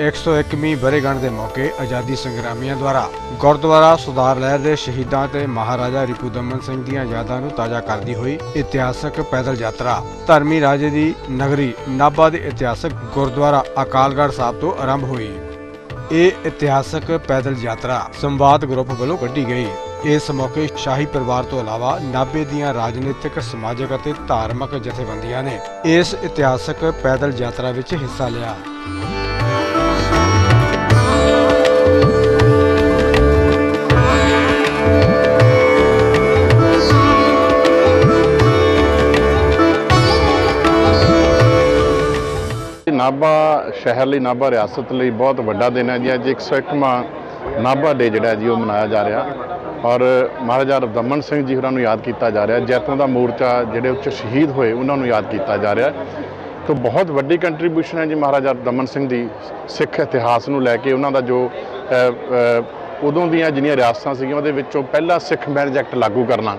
101ਵੀਂ ਵਰ੍ਹੇਗੰਢ ਦੇ ਮੌਕੇ ਆਜ਼ਾਦੀ ਸੰਗਰਾਮੀਆਂ ਦੁਆਰਾ ਗੁਰਦੁਆਰਾ ਸੁਧਾਰ ਲਹਿਰ ਦੇ ਸ਼ਹੀਦਾਂ ਤੇ ਮਹਾਰਾਜਾ ਰਿਪੂ ਦਮਨ ਸਿੰਘ ਦੀਆਂ ਯਾਦਾਂ ਨੂੰ ਤਾਜ਼ਾ ਕਰਦੀ ਹੋਈ ਇਤਿਹਾਸਕ ਪੈਦਲ ਯਾਤਰਾ। ਧਰਮੀ ਰਾਜੇ ਦੀ ਨਗਰੀ ਨਾਭਾ ਦੇ ਇਤਿਹਾਸਕ ਗੁਰਦੁਆਰਾ ਅਕਾਲਗੜ੍ਹ ਸਾਹਿਬ ਤੋਂ ਆਰੰਭ ਹੋਈ। ਇਹ ਇਤਿਹਾਸਕ ਪੈਦਲ ਯਾਤਰਾ ਸੰਵਾਦ ਗਰੁੱਪ ਵੱਲੋਂ ਕੱਢੀ ਗਈ। ਇਸ ਮੌਕੇ ਸ਼ਾਹੀ ਪਰਿਵਾਰ ਤੋਂ ਇਲਾਵਾ ਨਾਭੇ ਦੀਆਂ ਰਾਜਨੀਤਿਕ, ਸਮਾਜਿਕ ਅਤੇ ਧਾਰਮਿਕ ਜਥੇਬੰਦੀਆਂ ਨੇ ਇਸ ਇਤਿਹਾਸਕ ਪੈਦਲ ਯਾਤਰਾ ਵਿੱਚ ਹਿੱਸਾ ਲਿਆ। ਨਾਭਾ ਸ਼ਹਿਰ ਲਈ, ਨਾਭਾ ਰਿਆਸਤ ਲਈ ਬਹੁਤ ਵੱਡਾ ਦਿਨ ਹੈ ਜੀ। ਅੱਜ 101ਵਾਂ ਨਾਭਾ ਡੇ ਜਿਹੜਾ ਜੀ, ਉਹ ਮਨਾਇਆ ਜਾ ਰਿਹਾ। ਔਰ ਮਹਾਰਾਜਾ ਰਵਦਮਨ ਸਿੰਘ ਜੀ ਹੋਰਾਂ ਨੂੰ ਯਾਦ ਕੀਤਾ ਜਾ ਰਿਹਾ। ਜੈਤੋਂ ਦਾ ਮੋਰਚਾ ਜਿਹੜੇ ਉੱਚ ਸ਼ਹੀਦ ਹੋਏ, ਉਹਨਾਂ ਨੂੰ ਯਾਦ ਕੀਤਾ ਜਾ ਰਿਹਾ। ਤੋਂ ਬਹੁਤ ਵੱਡੀ ਕੰਟਰੀਬਿਊਸ਼ਨ ਹੈ ਜੀ ਮਹਾਰਾਜਾ ਰਵਦਮਨ ਸਿੰਘ ਦੀ ਸਿੱਖ ਇਤਿਹਾਸ ਨੂੰ ਲੈ ਕੇ। ਉਹਨਾਂ ਦਾ ਜੋ ਉਦੋਂ ਦੀਆਂ ਜਿਹੜੀਆਂ ਰਿਆਸਤਾਂ ਸੀਗੀਆਂ, ਉਹਦੇ ਵਿੱਚੋਂ ਪਹਿਲਾ ਸਿੱਖ ਮੈਰਿਜ ਐਕਟ ਲਾਗੂ ਕਰਨਾ।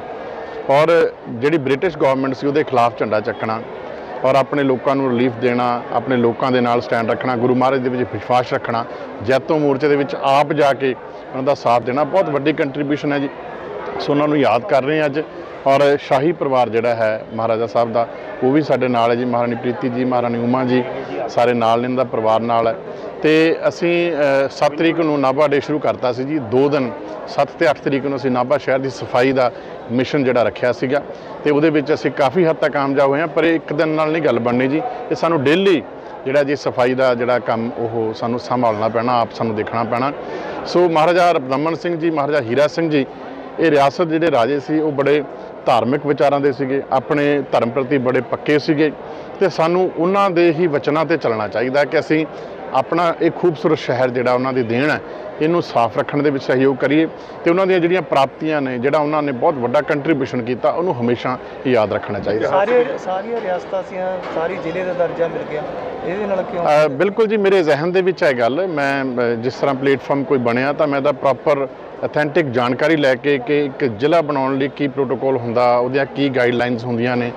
ਔਰ ਜਿਹੜੀ ਬ੍ਰਿਟਿਸ਼ ਗਵਰਨਮੈਂਟ ਸੀ, ਉਹਦੇ ਖਿਲਾਫ ਝੰਡਾ ਚੱਕਣਾ। ਔਰ ਆਪਣੇ ਲੋਕਾਂ ਨੂੰ ਰਿਲੀਫ ਦੇਣਾ, ਆਪਣੇ ਲੋਕਾਂ ਦੇ ਨਾਲ ਸਟੈਂਡ ਰੱਖਣਾ, ਗੁਰੂ ਮਹਾਰਾਜ ਦੇ ਵਿੱਚ ਵਿਸ਼ਵਾਸ ਰੱਖਣਾ, ਜੈਤੋ ਮੋਰਚੇ ਦੇ ਵਿੱਚ ਆਪ ਜਾ ਕੇ ਉਹਨਾਂ ਦਾ ਸਾਥ ਦੇਣਾ, ਬਹੁਤ ਵੱਡੀ ਕੰਟਰੀਬਿਊਸ਼ਨ ਹੈ ਜੀ। ਸੋ ਉਹਨਾਂ ਨੂੰ ਯਾਦ ਕਰ ਰਹੇ ਹਾਂ ਅੱਜ। ਔਰ ਸ਼ਾਹੀ ਪਰਿਵਾਰ ਜਿਹੜਾ ਹੈ ਮਹਾਰਾਜਾ ਸਾਹਿਬ ਦਾ, ਉਹ ਵੀ ਸਾਡੇ ਨਾਲ ਹੈ ਜੀ। ਮਹਾਰਾਣੀ ਪ੍ਰੀਤੀ ਜੀ, ਮਹਾਰਾਣੀ ਉਮਾ ਜੀ, ਸਾਰੇ ਨਾਲ ਨੇ, ਇਹਨਾਂ ਦਾ ਪਰਿਵਾਰ ਨਾਲ ਹੈ। ਤੇ ਅਸੀਂ 7 ਤਰੀਕ ਨੂੰ ਨਾਭਾ ਡੇ ਸ਼ੁਰੂ ਕਰਤਾ ਸੀ ਜੀ। 2 ਦਿਨ 7 ਤੇ 8 ਤਰੀਕ ਨੂੰ ਅਸੀਂ ਨਾਭਾ ਸ਼ਹਿਰ ਦੀ ਸਫ਼ਾਈ ਦਾ ਮਿਸ਼ਨ ਜਿਹੜਾ ਰੱਖਿਆ ਸੀਗਾ। ਤੇ ਉਹਦੇ ਵਿੱਚ ਅਸੀਂ ਕਾਫੀ ਹੱਦ ਤੱਕ ਕਾਮਯਾਬ ਹੋਏ ਹਾਂ, ਪਰ ਇਹ ਇੱਕ ਦਿਨ ਨਾਲ ਨਹੀਂ ਗੱਲ ਬਣਨੀ ਜੀ। ਇਹ ਸਾਨੂੰ ਡੇਲੀ ਜਿਹੜਾ ਜੀ ਸਫ਼ਾਈ ਦਾ ਜਿਹੜਾ ਕੰਮ, ਉਹ ਸਾਨੂੰ ਸੰਭਾਲਣਾ ਪੈਣਾ, ਆਪ ਸਾਨੂੰ ਦੇਖਣਾ ਪੈਣਾ। ਸੋ ਮਹਾਰਾਜਾ ਰਬਦਮਨ ਸਿੰਘ ਜੀ, ਮਹਾਰਾਜਾ ਹੀਰਾ ਸਿੰਘ ਜੀ, ਇਹ ਰਿਆਸਤ ਜਿਹੜੇ ਰਾਜੇ ਸੀ, ਉਹ ਬੜੇ ਧਾਰਮਿਕ ਵਿਚਾਰਾਂ ਦੇ ਸੀਗੇ, ਆਪਣੇ ਧਰਮ ਪ੍ਰਤੀ ਬੜੇ ਪੱਕੇ ਸੀਗੇ। ਤੇ ਸਾਨੂੰ ਉਹਨਾਂ ਦੇ ਹੀ ਵਚਨਾਂ ਤੇ ਚੱਲਣਾ ਚਾਹੀਦਾ ਕਿ ਅਸੀਂ ਆਪਣਾ ਇਹ ਖੂਬਸੂਰਤ ਸ਼ਹਿਰ ਜਿਹੜਾ ਉਹਨਾਂ ਦੀ ਦੇਣ ਹੈ ਇਹਨੂੰ ਸਾਫ਼ ਰੱਖਣ ਦੇ ਵਿੱਚ ਸਹਿਯੋਗ ਕਰੀਏ ਤੇ ਉਹਨਾਂ ਦੀਆਂ ਜਿਹੜੀਆਂ ਪ੍ਰਾਪਤੀਆਂ ਨੇ ਜਿਹੜਾ ਉਹਨਾਂ ਨੇ ਬਹੁਤ ਵੱਡਾ ਕੰਟਰੀਬਿਊਸ਼ਨ ਕੀਤਾ ਉਹਨੂੰ ਹਮੇਸ਼ਾ ਯਾਦ ਰੱਖਣਾ ਚਾਹੀਦਾ। ਸਾਰੇ ਸਾਰੀਆਂ ਰਿਆਸਤਾਂ ਸੀਆਂ ਸਾਰੀ ਜ਼ਿਲ੍ਹੇ ਦਾ ਦਰਜਾ ਮਿਲ ਗਿਆ। ਇਹਦੇ ਨਾਲ ਕਿਉਂ? ਬਿਲਕੁਲ ਜੀ ਮੇਰੇ ਜ਼ਿਹਨ ਦੇ ਵਿੱਚ ਹੈ ਗੱਲ ਮੈਂ ਜਿਸ ਤਰ੍ਹਾਂ ਪਲੇਟਫਾਰਮ ਕੋਈ ਬਣਿਆ ਤਾਂ ਮੈਂ ਦਾ ਪ੍ਰੋਪਰ ਅਥੈਂਟਿਕ ਜਾਣਕਾਰੀ ਲੈ ਕੇ ਕਿ ਇੱਕ ਜ਼ਿਲ੍ਹਾ ਬਣਾਉਣ ਲਈ ਕੀ ਪ੍ਰੋਟੋਕੋਲ ਹੁੰਦਾ ਉਹਦੀਆਂ ਕੀ ਗਾਈਡਲਾਈਨਸ ਹੁੰਦੀਆਂ ਨੇ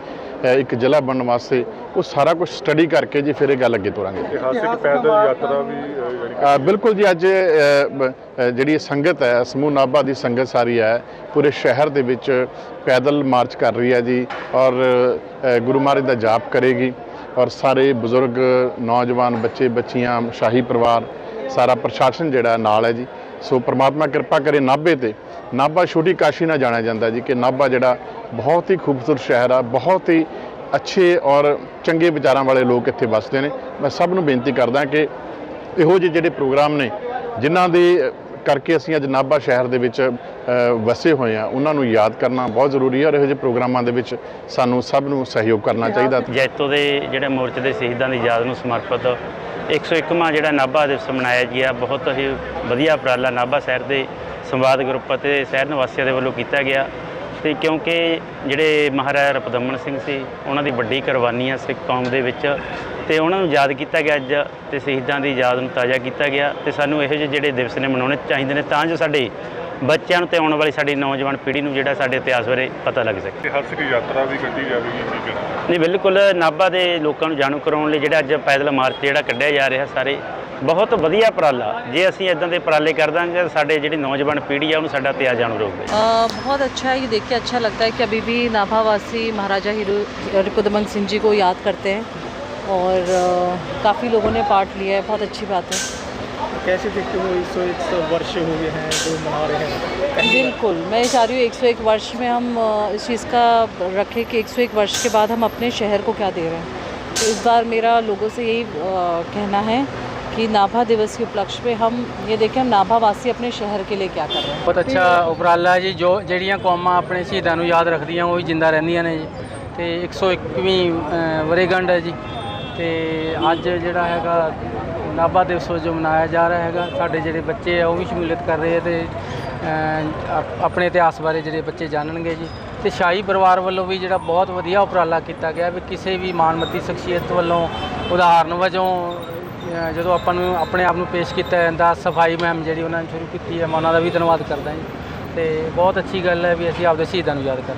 ਇੱਕ ਜ਼ਿਲ੍ਹਾ ਬਣਨ ਵਾਸਤੇ। ਉਹ ਸਾਰਾ ਕੁਝ ਸਟੱਡੀ ਕਰਕੇ ਜੀ ਫਿਰ ਇਹ ਗੱਲ ਅੱਗੇ ਤੋਰਾਂਗੇ ਇਤਿਹਾਸਿਕ ਪੈਦਲ ਯਾਤਰਾ ਵੀ ਬਿਲਕੁਲ ਜੀ ਅੱਜ ਜਿਹੜੀ ਸੰਗਤ ਹੈ ਸਮੂਹ ਨਾਭਾ ਦੀ ਸੰਗਤ ਸਾਰੀ ਹੈ ਪੂਰੇ ਸ਼ਹਿਰ ਦੇ ਵਿੱਚ ਪੈਦਲ ਮਾਰਚ ਕਰ ਰਹੀ ਹੈ ਜੀ ਔਰ ਗੁਰੂ ਮਹਾਰਾਜ ਦਾ ਜਾਪ ਕਰੇਗੀ ਔਰ ਸਾਰੇ ਬਜ਼ੁਰਗ ਨੌਜਵਾਨ ਬੱਚੇ ਬੱਚੀਆਂ ਸ਼ਾਹੀ ਪਰਿਵਾਰ ਸਾਰਾ ਪ੍ਰਸ਼ਾਸਨ ਜਿਹੜਾ ਨਾਲ ਹੈ ਜੀ। ਸੋ ਪ੍ਰਮਾਤਮਾ ਕਿਰਪਾ ਕਰੇ ਨਾਭੇ ਤੇ। ਨਾਭਾ ਛੋਟੀ ਕਾਸ਼ੀ ਨਾਲ ਜਾਣਿਆ ਜਾਂਦਾ ਜੀ ਕਿ ਨਾਭਾ ਜਿਹੜਾ ਬਹੁਤ ਹੀ ਖੂਬਸੂਰਤ ਸ਼ਹਿਰ ਆ ਬਹੁਤ ਹੀ ਅੱਛੇ ਔਰ ਚੰਗੇ ਵਿਚਾਰਾਂ ਵਾਲੇ ਲੋਕ ਇੱਥੇ ਵੱਸਦੇ ਨੇ। ਮੈਂ ਸਭ ਨੂੰ ਬੇਨਤੀ ਕਰਦਾ ਕਿ ਇਹੋ ਜਿਹੇ ਜਿਹੜੇ ਪ੍ਰੋਗਰਾਮ ਨੇ ਜਿਨ੍ਹਾਂ ਦੇ ਕਰਕੇ ਅਸੀਂ ਅੱਜ ਨਾਭਾ ਸ਼ਹਿਰ ਦੇ ਵਿੱਚ ਵਸੇ ਹੋਏ ਆ ਉਹਨਾਂ ਨੂੰ ਯਾਦ ਕਰਨਾ ਬਹੁਤ ਜ਼ਰੂਰੀ ਹੈ ਔਰ ਇਹੋ ਜਿਹੇ ਪ੍ਰੋਗਰਾਮਾਂ ਦੇ ਵਿੱਚ ਸਾਨੂੰ ਸਭ ਨੂੰ ਸਹਿਯੋਗ ਕਰਨਾ ਚਾਹੀਦਾ। ਜੈਤੋ ਦੇ ਜਿਹੜੇ ਮੋਰਚੇ ਦੇ ਸ਼ਹੀਦਾਂ ਦੀ ਯਾਦ ਨੂੰ ਸਮਰਪਿਤ 101ਵਾਂ ਜਿਹੜਾ ਨਾਭਾ ਦਿਵਸ ਮਨਾਇਆ ਗਿਆ ਬਹੁਤ ਹੀ ਵਧੀਆ ਉਪਰਾਲਾ ਨਾਭਾ ਸ਼ਹਿਰ ਦੇ ਸੰਵਾਦ ਗਰੁੱਪ ਅਤੇ ਸ਼ਹਿਰ ਨਿਵਾਸੀਆਂ ਦੇ ਵੱਲੋਂ ਕੀਤਾ ਗਿਆ। ਤੇ ਕਿਉਂਕਿ ਜਿਹੜੇ ਮਹਾਰਾਜਾ ਰਪਦਮਨ ਸਿੰਘ ਸੀ ਉਹਨਾਂ ਦੀ ਵੱਡੀ ਕੁਰਬਾਨੀ ਆ ਸਿੱਖ ਕੌਮ ਦੇ ਵਿੱਚ ਤੇ ਉਹਨਾਂ ਨੂੰ ਯਾਦ ਕੀਤਾ ਗਿਆ ਅੱਜ ਤੇ ਸ਼ਹੀਦਾਂ ਦੀ ਯਾਦ ਨੂੰ ਤਾਜ਼ਾ ਕੀਤਾ ਗਿਆ ਤੇ ਸਾਨੂੰ ਇਹੋ ਜਿਹੇ ਜਿਹੜੇ ਦਿਵਸ ਨੇ ਮਨਾਉਣੇ ਚਾਹੀਦੇ ਨੇ ਤਾਂ ਜੋ ਸਾਡੇ ਬੱਚਿਆਂ ਨੂੰ ਤੇ ਆਉਣ ਵਾਲੀ ਸਾਡੀ ਨੌਜਵਾਨ ਪੀੜ੍ਹੀ ਨੂੰ ਜਿਹੜਾ ਸਾਡੇ ਇਤਿਹਾਸ ਬਾਰੇ ਪਤਾ ਲੱਗ ਸਕੇ। ਇਤਿਹਾਸਿਕ ਯਾਤਰਾ ਵੀ ਕੱਢੀ ਜਾਵੇਗੀ ਕੀ ਕਹਿਣਾ ਨਹੀਂ ਬਿਲਕੁਲ ਨਾਭਾ ਦੇ ਲੋਕਾਂ ਨੂੰ ਜਾਣੂ ਕਰਾਉਣ ਲਈ ਜਿਹੜਾ ਅੱਜ ਪੈਦਲ ਮਾਰਚ ਜਿਹੜਾ ਕੱਢਿਆ ਜਾ ਰਿਹਾ ਸਾਰੇ ਬਹੁਤ ਵਧੀਆ ਉਪਰਾਲਾ ਜੇ ਅਸੀਂ ਇਦਾਂ ਦੇ ਉਪਰਾਲੇ ਕਰ ਦਾਂਗੇ ਤਾਂ ਸਾਡੇ ਜਿਹੜੀ ਨੌਜਵਾਨ ਪੀੜ੍ਹੀ ਆ ਉਹਨੂੰ ਸਾਡਾ ਇਤਿਹਾਸ ਜਾਣੂ ਰਹੂਗਾ अ, बहुत अच्छा है ये देख के अच्छा लगता है कि अभी भी नाभावासी महाराजा हीरो रिपुदमन सिंह जी को याद करते हैं और काफ़ी लोगों ने पार्ट लिया है बहुत अच्छी बात है कैसे देखते हो इस एक सौ वर्ष हो गए हैं जो मना रहे हैं बिल्कुल मैं ये चाह रही हूँ 101 वर्ष में हम अ, इस चीज़ का रखें कि 101 वर्ष के बाद हम अपने शहर को क्या दे रहे हैं तो इस बार मेरा लोगों से यही अ, कहना है कि नाभा दिवस के उपलक्ष्य में हम ये देखें हम नाभावासी अपने शहर के लिए क्या कर रहे हैं ਬਹੁਤ ਅੱਛਾ ਉਪਰਾਲਾ ਜੀ ਜੋ ਜਿਹੜੀਆਂ ਕੌਮਾਂ ਆਪਣੇ ਸ਼ਹੀਦਾਂ ਨੂੰ ਯਾਦ ਰੱਖਦੀਆਂ ਉਹ ਵੀ ਜਿੰਦਾ ਰਹਿੰਦੀਆਂ ਨੇ ਜੀ ਤੇ 101ਵੀਂ ਅ, ਵਰ੍ਹੇਗੰਢ ਹੈ ਜੀ ਤੇ ਅੱਜ ਜਿਹੜਾ ਹੈਗਾ ਨਾਭਾ ਦਿਵਸ ਜੋ ਮਨਾਇਆ ਜਾ ਰਿਹਾ ਹੈਗਾ ਸਾਡੇ ਜਿਹੜੇ ਬੱਚੇ ਆ ਉਹ ਵੀ ਸ਼ਮੂਲੀਅਤ ਕਰ ਰਹੇ ਆ ਤੇ ਅ, ਆਪ- ਆਪਣੇ ਇਤਿਹਾਸ ਬਾਰੇ ਜਿਹੜੇ ਬੱਚੇ ਜਾਣਨਗੇ ਜੀ ਤੇ ਸ਼ਾਹੀ ਪਰਿਵਾਰ ਵੱਲੋਂ ਵੀ ਜਿਹੜਾ ਬਹੁਤ ਵਧੀਆ ਉਪਰਾਲਾ ਕੀਤਾ ਗਿਆ ਵੀ ਕਿਸੇ ਵੀ ਮਾਨਮੱਤੀ ਸ਼ਖਸੀਅਤ ਵੱਲੋਂ ਉਦਾਹਰਨ ਵਜੋਂ ਅ, ਜਦੋਂ ਆਪਾਂ ਨੂੰ ਆਪਣੇ ਆਪ ਨੂੰ ਪੇਸ਼ ਕੀਤਾ ਜਾਂਦਾ, ਸਫ਼ਾਈ ਮੁਹਿੰਮ ਜਿਹੜੀ ਉਹਨਾਂ ਨੇ ਸ਼ੁਰੂ ਕੀਤੀ ਹੈ, ਮੈਂ ਉਹਨਾਂ ਦਾ ਵੀ ਧੰਨਵਾਦ ਕਰਦਾ ਜੀ। ਤੇ ਬਹੁਤ ਅੱਛੀ ਗੱਲ ਹੈ ਵੀ ਅਸੀਂ ਆਪਦੇ ਸ਼ਹੀਦਾਂ ਨੂੰ ਯਾਦ ਕਰਦੇ